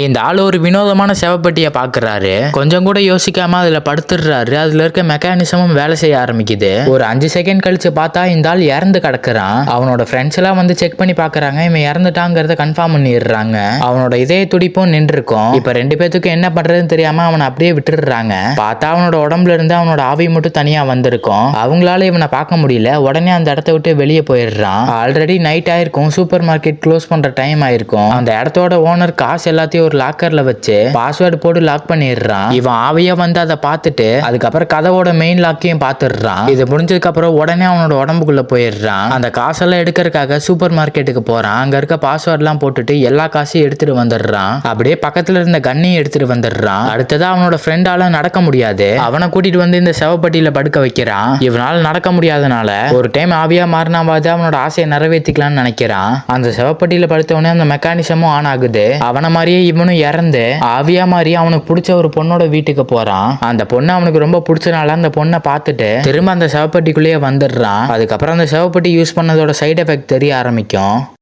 இந்த ஆள் ஒரு வினோதமான செவப்பெட்டியை பார்க்குறாரு. கொஞ்சம் கூட யோசிக்காம அதுல படுத்துடுறாரு. அதுல இருக்க மெக்கானிசமும் வேலை செய்ய ஆரம்பிக்குது. ஒரு அஞ்சு செகண்ட் கழிச்சு பார்த்தா இந்த ஆள் இறந்து கிடக்குறான். அவனோட ஃப்ரெண்ட்ஸ் எல்லாம் வந்து செக் பண்ணி பார்க்குறாங்க. இவன் இறந்துட்டாங்கிறத கன்ஃபார்ம் பண்ணிடுறாங்க. அவனோட இதய துடிப்பும் நின்றுருக்கும். இப்ப ரெண்டு பேத்துக்கும் என்ன பண்றதுன்னு தெரியாம அவனை அப்படியே விட்டுடுறாங்க. பார்த்தா அவனோட உடம்புல இருந்து அவனோட ஆவி மட்டும் தனியா வந்திருக்கும். அவங்களால இவனை பார்க்க முடியல. உடனே அந்த இடத்த விட்டு வெளியே போயிடுறான். ஆல்ரெடி நைட் ஆயிருக்கும். சூப்பர் மார்க்கெட் க்ளோஸ் பண்ற டைம் ஆயிருக்கும். அந்த இடத்தோட ஓனர் காசு எல்லாத்தையும் ஒரு லாக்கர்ல வச்சு பாஸ்வேர்டு போட்டு லாக் பண்ணிடுறான். இவன் ஆவியா வந்து அதை பார்த்துட்டு அதுக்கப்புறம் கதவோட மெயின் லாக்கையும் பார்த்துடுறான். இது முடிஞ்சதுக்கு அப்புறம் உடனே அவனோட உடம்புக்குள்ள போயிடுறான். அந்த காசெல்லாம் எடுக்கிறதுக்காக சூப்பர் மார்க்கெட்டுக்கு போறான். அங்க இருக்க பாஸ்வேர்ட்லாம் போட்டுட்டு எல்லா காசையும் எடுத்துட்டு வந்துடுறான். அப்படியே பக்கத்துல இருந்த கன்னையும் எடுத்துட்டு வந்துடுறான். அடுத்ததா அவனோட ஃப்ரெண்டால நடக்க முடியாது. அவனை கூட்டிட்டு வந்து இந்த செவப்பட்டியில படுக்க வைக்கிறான். இவனால நடக்க முடியாதனால ஒரு டைம் ஆவியா மாறினாவது அவனோட ஆசையை நிறைவேற்றிக்கலாம்னு நினைக்கிறான். அந்த செவப்பட்டியில படுத்தவொடனே அந்த மெக்கானிசமும் ஆன் ஆகுது. அவனை மாதிரியே இவனும் இறந்து ஆவியா மாதிரி அவனுக்கு பிடிச்ச ஒரு பொண்ணோட வீட்டுக்கு போறான். அந்த பொண்ணு அவனுக்கு ரொம்ப பிடிச்சனால அந்த பொண்ணை பார்த்துட்டு திரும்ப அந்த சவப்பட்டிக்குள்ளேயே வந்துடுறான். அதுக்கப்புறம் அந்த சவப்பட்டி யூஸ் பண்ணதோட சைடு எஃபெக்ட் தெரிய ஆரம்பிக்கும்.